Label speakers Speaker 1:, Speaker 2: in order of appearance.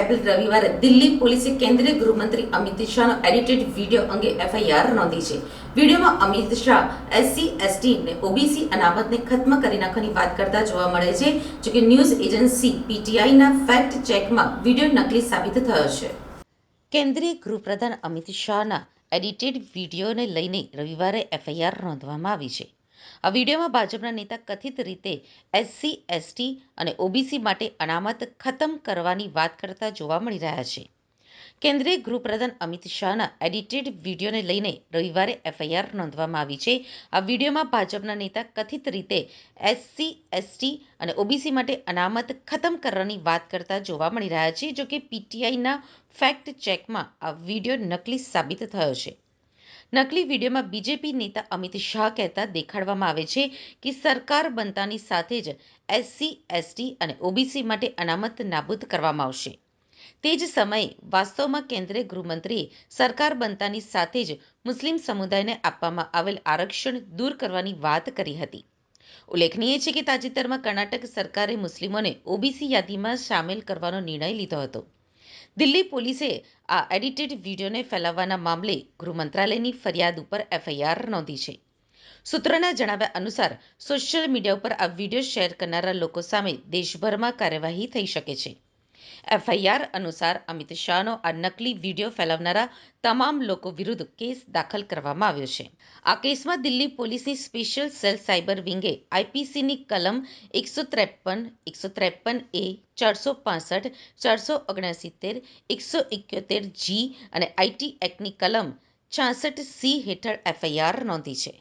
Speaker 1: April રવિવારે દિલ્હી પોલીસે કેન્દ્રીય ગૃહમંત્રી અમિત શાહનો એડિટેડ વીડિયો અંગે એફઆઈઆર નોંધી છે. વિડીયોમાં અમિત શાહ, એસસી, એસટી ને ઓબીસી અનામતને ખત્મ કરી નાખવાની વાત કરતા જોવા મળે છે જોકે ન્યૂઝ એજન્સી પીટીઆઈના ફેક્ટ ચેકમાં વીડિયો નકલી સાબિત થયો છે. કેન્દ્રીય ગૃહપ્રધાન અમિત શાહના એડિટેડ વિડીયોને લઈને રવિવારે એફઆઈઆર નોંધવામાં આવી છે. આ વિડીયોમાં ભાજપના નેતા કથિત રીતે એસસી એસટી અને ઓબીસી માટે અનામત ખતમ કરવાની વાત કરતા જોવા મળી રહ્યા છે. કેન્દ્રીય ગૃહપ્રધાન અમિત શાહના એડિટેડ વિડીયોને લઈને રવિવારે એફઆઈઆર નોંધવામાં આવી છે. આ વિડીયોમાં ભાજપના નેતા કથિત રીતે એસસી એસટી અને ઓબીસી માટે અનામત ખતમ કરવાની વાત કરતા જોવા મળી રહ્યા છે જોકે પીટીઆઈના ફેક્ટ ચેકમાં આ વીડિયો નકલી સાબિત થયો છે. નકલી વિડીયોમાં બીજેપી નેતા અમિત શાહ કહેતા દેખાડવામાં આવે છે કે સરકાર બનતાની સાથે જ એસસી, એસટી અને ઓબીસી માટે અનામત નાબૂદ કરવામાં આવશે. તે જ સમયે વાસ્તવમાં કેન્દ્રીય ગૃહમંત્રીએ સરકાર બનતાની સાથે જ મુસ્લિમ સમુદાયને આપવામાં આવેલ આરક્ષણ દૂર કરવાની વાત કરી હતી. ઉલ્લેખનીય છે કે તાજેતરમાં કર્ણાટક સરકારે મુસ્લિમોને ઓબીસી યાદીમાં સામેલ કરવાનો નિર્ણય લીધો હતો. દિલ્હી પોલીસે આ એડિટેડ વિડીયોને ફેલાવવાના મામલે ગૃહ મંત્રાલયની ફરિયાદ ઉપર એફઆઈઆર નોંધી છે. સૂત્રોના જણાવ્યા અનુસાર, સોશિયલ મીડિયા ઉપર આ વીડિયો શેર કરનારા લોકો સામે દેશભરમાં કાર્યવાહી થઈ શકે છે. એફઆઈઆર અનુસાર અમિત શાહનો આ નકલી વીડિયો ફેલાવનારા તમામ લોકો વિરુદ્ધ કેસ દાખલ કરવામાં આવ્યો છે. આ કેસમાં દિલ્હી પોલીસની સ્પેશિયલ સેલ સાયબર વિંગે આઈપીસીની કલમ એકસો ત્રેપન એકસો ત્રેપન એ, ચારસો પાસઠ, ચારસો ઓગણસિત્તેર એકસો એકોતેર જી અને આઈટી એક્ટની કલમ છાસઠ સી હેઠળ એફઆઈઆર નોંધી છે.